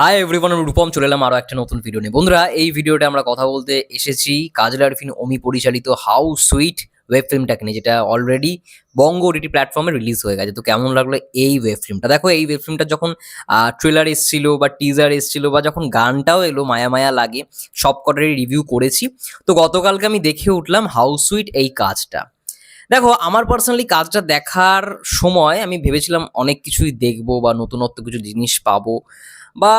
Hi everyone Rupam চলে এলাম আরও একটা নতুন ভিডিও নিয়ে। বন্ধুরা, এই ভিডিওটা আমরা কথা বলতে এসেছি কাজল আরফিন অমি পরিচালিত হাউ সুইট ওয়েব ফিল্মটাকে নিয়ে যেটা অলরেডি বঙ্গ ওটিটি প্ল্যাটফর্মে রিলিজ হয়ে গেছে। তো কেমন লাগল এই ওয়েব ফিল্মটা দেখো, এই ওয়েব ফিল্মটা যখন ট্রেলার এসেছিল বা টিজার এসেছিল বা যখন গানটাও এলো, মায়া মায়া লাগে সব কটারই রিভিউ করেছি। তো গতকালকে আমি দেখে উঠলাম হাউ সুইট এই কাজটা। দেখো, আমার পার্সোনালি কাজটা দেখার সময় আমি ভেবেছিলাম অনেক কিছুই দেখব বা নতুনত্ব কিছু জিনিস পাবো। বা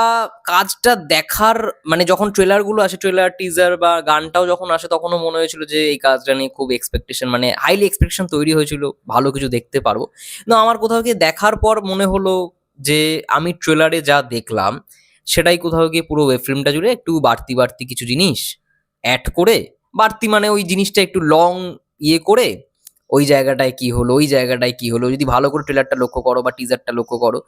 কাজটা দেখার মানে যখন ট্রেলারগুলো আসে ট্রেলার টিজার বা গানটাও যখন আসে, তখনও মনে হয়েছিল যে এই কাজটা নিয়ে খুব এক্সপেকটেশন মানে হাইলি এক্সপেকটেশন তৈরি হয়েছিল, ভালো কিছু দেখতে পারব। না আমার কোথাও গিয়ে দেখার পর মনে হলো যে আমি ট্রেলারে যা দেখলাম, সেটাই কোথাও গিয়ে পুরো ওয়েব ফিল্মটা জুড়ে একটু বাড়তি বাড়তি কিছু জিনিস অ্যাড করে, বাড়তি মানে ওই জিনিসটা একটু লং ইয়ে করে ওই জায়গাটায় কি হলো, ওই জায়গাটায় কি হলো, যদি ভালো করে ট্রেলারটা লক্ষ্য করো বা টিজারটা লক্ষ্য করো,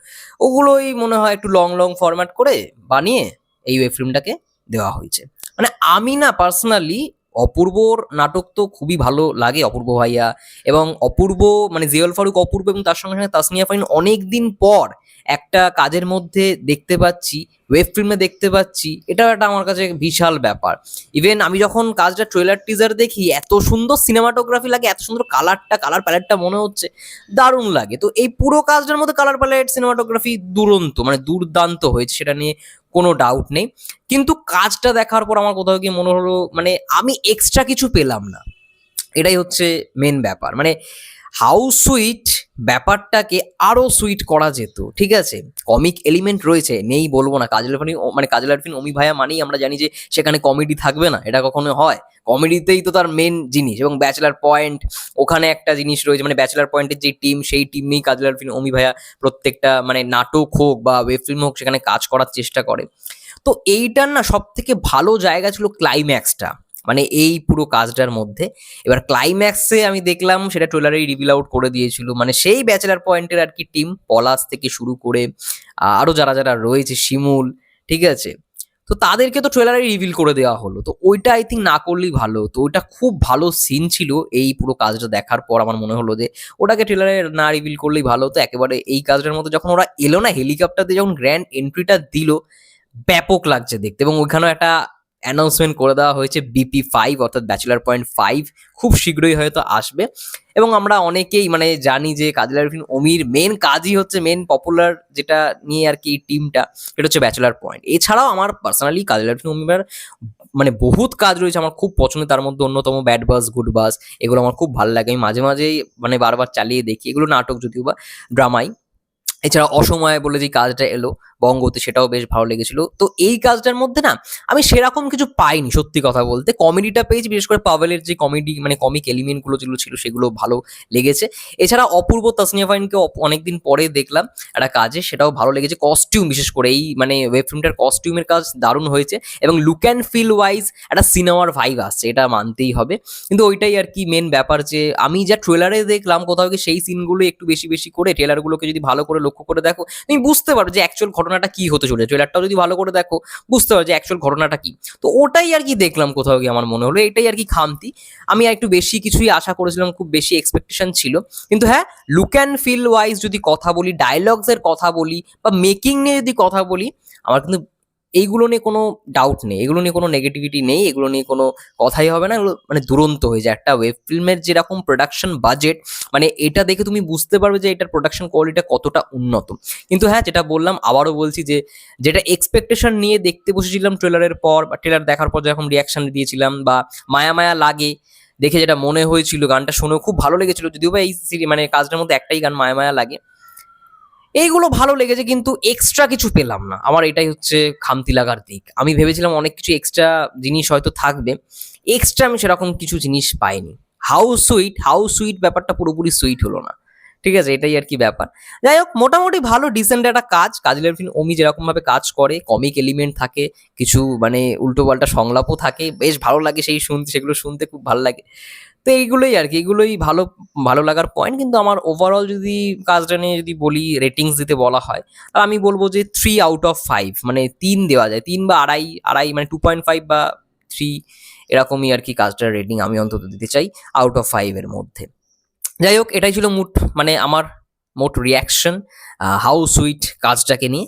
ওগুলোই মনে হয় একটু লং লং ফরম্যাট করে বানিয়ে এই ওয়েব ফিল্মটাকে দেওয়া হয়েছে। মানে আমি না পার্সোনালি অপূর্বর নাটক তো খুবই ভালো লাগে অপূর্ব ভাইয়া এবং অপূর্ব মানে জিয়ল ফারুক, অপূর্ব এবং তার সঙ্গে সঙ্গে তাসনিয়া ফাইন অনেক দিন পর একটা কাজের মধ্যে দেখতে পাচ্ছি ওয়েব ফিল্মে দেখতে পাচ্ছি। এটাও একটা আমার কাছে বিশাল ব্যাপার। ইভেন আমি যখন কাজটা ট্রেলার টিজার দেখি, এত সুন্দর সিনেমাটোগ্রাফি লাগে, এত সুন্দর কালারটা কালার প্যালেটটা মনে হচ্ছে, দারুণ লাগে। তো এই পুরো কাজটার মধ্যে কালার প্যালেট সিনেমাটোগ্রাফি দুরন্ত মানে দুর্দান্ত হয়েছে। সেটা নিয়ে কোনো ডাউট নেই। কিন্তু কাজটা দেখার পর আমার কোথাও গিয়ে মনে হলো মানে আমি এক্সট্রা কিছু পেলাম না। এটাই হচ্ছে মেন ব্যাপার। মানে হাউ সুইট ব্যাপারটাকে আরও সুইট করা যেত, ঠিক আছে? কমিক এলিমেন্ট রয়েছে, নেই বলব না। কাজল আরফিন মানে কাজল আরফিন অমি ভাইয়া মানেই আমরা জানি যে সেখানে কমেডি থাকবে না, এটা কখনো হয়। কমেডিতেই তো তার মেন জিনিস এবং ব্যাচেলার পয়েন্ট ওখানে একটা জিনিস রয়েছে মানে ব্যাচেলার পয়েন্টের যে টিম সেই টিম নিয়েই কাজল আরফিন, অমি ভাইয়া প্রত্যেকটা মানে নাটক হোক বা ওয়েব ফিল্ম হোক, সেখানে কাজ করার চেষ্টা করে। তো এইটার না সব থেকে ভালো জায়গা ছিল ক্লাইম্যাক্সটা মানে এই পুরো কাজটার মধ্যে। এবার ক্লাইম্যাক্সে আমি দেখলাম সেটা ট্রেলারেই রিভিল আউট করে দিয়েছিল। মানে সেই ব্যাচেলার পয়েন্টের আর কি টিম পলাশ থেকে শুরু করে আহ, আরও যারা যারা রয়েছে শিমুল ঠিক আছে? তো তাদেরকে তো ট্রেলারে রিভিল করে দেওয়া হলো। তো ওইটা আই থিঙ্ক না করলেই ভালো তো ওইটা খুব ভালো সিন ছিল এই পুরো কাজটা দেখার পর আমার মনে হলো যে ওটাকে ট্রেলারে না রিভিল করলেই ভালো তো একেবারে এই কাজটার মধ্যে যখন ওরা এলো না হেলিকপ্টার দিয়ে যখন গ্র্যান্ড এন্ট্রিটা দিল ব্যাপক লাগছে দেখতে। এবং ওইখানেও একটা অ্যানাউন্সমেন্ট করে দেওয়া হয়েছে বিপি ফাইভ অর্থাৎ ব্যাচেলার পয়েন্ট ফাইভ খুব শীঘ্রই হয়তো আসবে। এবং আমরা অনেকেই মানে জানি যে কাজল আরফিন অমির মেন কাজই হচ্ছে মেন পপুলার যেটা নিয়ে আর কি টিমটা সেটা হচ্ছে ব্যাচেলার পয়েন্ট এছাড়াও আমার পার্সোনালি কাজল আরফিন অমির মানে বহুত কাজ রয়েছে, আমার খুব পছন্দ তার মধ্যে অন্যতম ব্যাড বাস গুড বাস এগুলো আমার খুব ভালো লাগে। আমি মাঝে মাঝেই মানে বারবার চালিয়ে দেখি। এগুলো নাটক যদিও বা ড্রামাই এছাড়া অসময়ে বলে যে কাজটা এলো বঙ্গতে সেটাও বেশ ভালো লেগেছিল। তো এই কাজটার মধ্যে না, আমি সেরকম কিছু পাইনি সত্যি কথা বলতে। কমেডিটা পেয়েছি, বিশেষ করে পাভেলের যে কমেডি মানে কমিক এলিমেন্টগুলো যেগুলো ছিল সেগুলো ভালো লেগেছে। এছাড়া অপূর্ব তাসনিয়া ফাইনকে অনেকদিন পরে দেখলাম একটা কাজে, সেটাও ভালো লেগেছে। কস্টিউম, বিশেষ করে এই মানে ওয়েব ফিল্মটার কস্টিউমের কাজ দারুণ হয়েছে এবং লুক অ্যান্ড ফিল ওয়াইজ একটা সিনেমার ভাইব আসছে, এটা মানতেই হবে। কিন্তু ওইটাই আর কি মেন ব্যাপার যে, আমি যা ট্রেলারে দেখলাম কোথাও কি সেই সিনগুলো একটু বেশি বেশি করে ট্রেলারগুলোকে যদি ভালো করে লক্ষ্য করে দেখো, তুমি বুঝতে পারো যে অ্যাকচুয়াল ঘটনাটা কি হতে চলেছে। ট্রেলারটাও যদি ভালো করে দেখো, বুঝতে পারো যে অ্যাকচুয়াল ঘটনাটা কি। তো ওটাই আর কি দেখলাম কোথাও গিয়ে আমার মনে হলো, এটাই আর কি খামতি। আমি আর একটু বেশি কিছুই আশা করেছিলাম, খুব বেশি এক্সপেকটেশন ছিল। কিন্তু হ্যাঁ লুক অ্যান্ড ফিল ওয়াইজ যদি কথা বলি ডায়লগসের কথা বলি বা মেকিং নিয়ে যদি কথা বলি, আমার কিন্তু এইগুলো নিয়ে কোনো ডাউট নেই, এগুলো নিয়ে কোনো নেগেটিভিটি নেই, এগুলো নিয়ে কোনো কথাই হবে না, এগুলো মানে দুরন্ত হয়ে যায় একটা ওয়েব ফিল্মের যেরকম প্রোডাকশন বাজেট মানে এটা দেখে তুমি বুঝতে পারবে যে এটার প্রোডাকশন কোয়ালিটিটা কতটা উন্নত। কিন্তু হ্যাঁ যেটা বললাম, আবারও বলছি যে যেটা এক্সপেকটেশন নিয়ে দেখতে বসেছিলাম ট্রেলারের পর, বা ট্রেলার দেখার পর যখন রিয়াকশান দিয়েছিলাম, বা মায়া মায়া লাগে, দেখে যেটা মনে হয়েছিল, গানটা শুনেও খুব ভালো লেগেছিল, যদিও বা এই সিরি মানে কাজটার মধ্যে একটাই গান মায়া মায়া লাগে এইগুলো ভালো লেগেছে, কিন্তু এক্সট্রা কিছু পেলাম না। আমার এটাই হচ্ছে খামতি লাগার দিক। আমি ভেবেছিলাম অনেক কিছু এক্সট্রা জিনিস হয়তো থাকবে। এক্সট্রা আমি সেরকম কিছু জিনিস পাইনি। হাউ সুইট হাউ সুইট ব্যাপারটা পুরোপুরি সুইট হলো না। ঠিক আছে, এটাই আর কি ব্যাপার। যাই হোক, মোটামুটি ভালো ডিসেন্ট একটা কাজ। কাজলের ফিল্ম অমি যেরকম ভাবে কাজ করে কমিক এলিমেন্ট থাকে, কিছু মানে উল্টো পাল্টা সংলাপও থাকে। বেশ ভালো লাগে সেই শুনতে, সেগুলো শুনতে খুব ভালো লাগে। তো এইগুলোই আর কি এগুলোই ভালো ভালো লাগার পয়েন্ট কিন্তু আমার ওভারঅল যদি কাজটা নিয়ে যদি বলি রেটিংস দিতে বলা হয় আর আমি বলব যে থ্রি আউট অফ ফাইভ মানে তিন দেওয়া যায়। তিন বা আড়াই আড়াই মানে টু পয়েন্ট ফাইভ বা থ্রি এরকমই আর কি কাজটার রেটিং আমি অন্তত দিতে চাই আউট অফ ফাইভের মধ্যে। যাই হোক, এটাই ছিল মোট মানে আমার মোট রিয়াকশন হাউ সুইট কাজটাকে নিয়ে।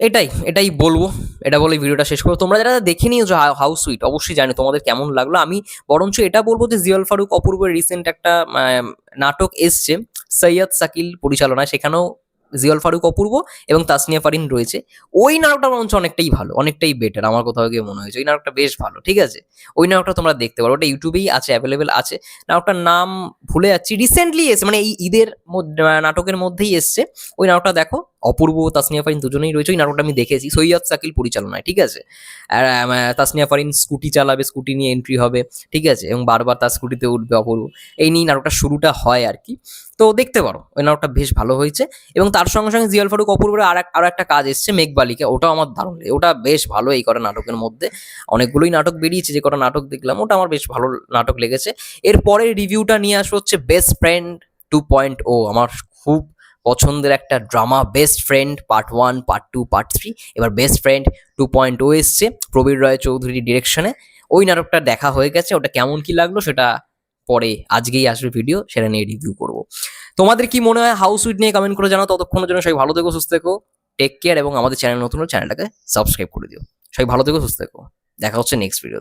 এটাই এটাই বলব, এটা বলে ভিডিওটা শেষ করব। তোমরা যারা দেখে নিয়েছো হাউস সুইট অবশ্যই জানো তোমাদের কেমন লাগল। আমি বরঞ্চ এটা বলব যে জিয়াল ফারুক অপূর্বের রিসেন্ট একটা নাটক এসছে সৈয়দ সাকিল পরিচালনায়। সেখানেও জিয়াল ফারুক অপূর্ব এবং তাসনিয়া ফারিন রয়েছে। ওই নাটকটা বরঞ্চ অনেকটাই ভালো, অনেকটাই বেটার আমার কোথাও গিয়ে মনে হয়েছে। ওই নাটকটা বেশ ভালো, ঠিক আছে? ওই নাটকটা তোমরা দেখতে পারো। ওটা ইউটিউবেই আছে অ্যাভেলেবেল আছে। নাটকটার নাম ভুলে যাচ্ছি। রিসেন্টলি এসে মানে এই ঈদের নাটকের মধ্যেই এসছে। ওই নাটকটা দেখো, অপূর্ব তাসনিয়া ফারিন দুজনেই রয়েছে। ওই নাটকটা আমি দেখেছি। সৈয়দ সাকিল পরিচালনায়, ঠিক আছে? আর তাসনিয়া ফারিন স্কুটি চালাবে, স্কুটি নিয়ে এন্ট্রি হবে, ঠিক আছে? এবং বারবার তার স্কুটিতে উঠবে অপূর্ব। এই নিয়ে নাটকটা শুরুটা হয় আর কি। তো দেখতে পারো, ওই নাটকটা বেশ ভালো হয়েছে। এবং তার সঙ্গে সঙ্গে জিয়াল ফারুক অপূর্বের আর একটা কাজ এসছে মেঘবালিকা ওটাও আমার দারুণ ওটা বেশ ভালো এই কটা নাটকের মধ্যে। অনেকগুলোই নাটক বেরিয়েছে, যে কটা নাটক দেখলাম, ওটা আমার বেশ ভালো নাটক লেগেছে। এরপরে রিভিউটা নিয়ে আসব হচ্ছে best friend two point o আমার খুব পছন্দের একটা drama best friend part one part two part three এবার best friend two point o এসছে প্রবীর রায় চৌধুরীর ডিরেকশনে ওই নাটকটা দেখা হয়ে গেছে, ওটা কেমন কি লাগল সেটা পরে আজকেই আসবে ভিডিও সেটা নিয়ে রিভিউ করব। তোমাদের কি মনে হয় হাউস উইড নিয়ে কমেন্ট করে জানাও? ততক্ষণের জন্য সবাই ভালো থেকো, সুস্থ থেকো টেক কেয়ার এবং আমাদের চ্যানেল নতুন চ্যানেলটাকে সাবস্ক্রাইব করে দিও। সবাই ভালো থেকো, সুস্থ থেকো। দেখা হচ্ছে নেক্সট ভিডিও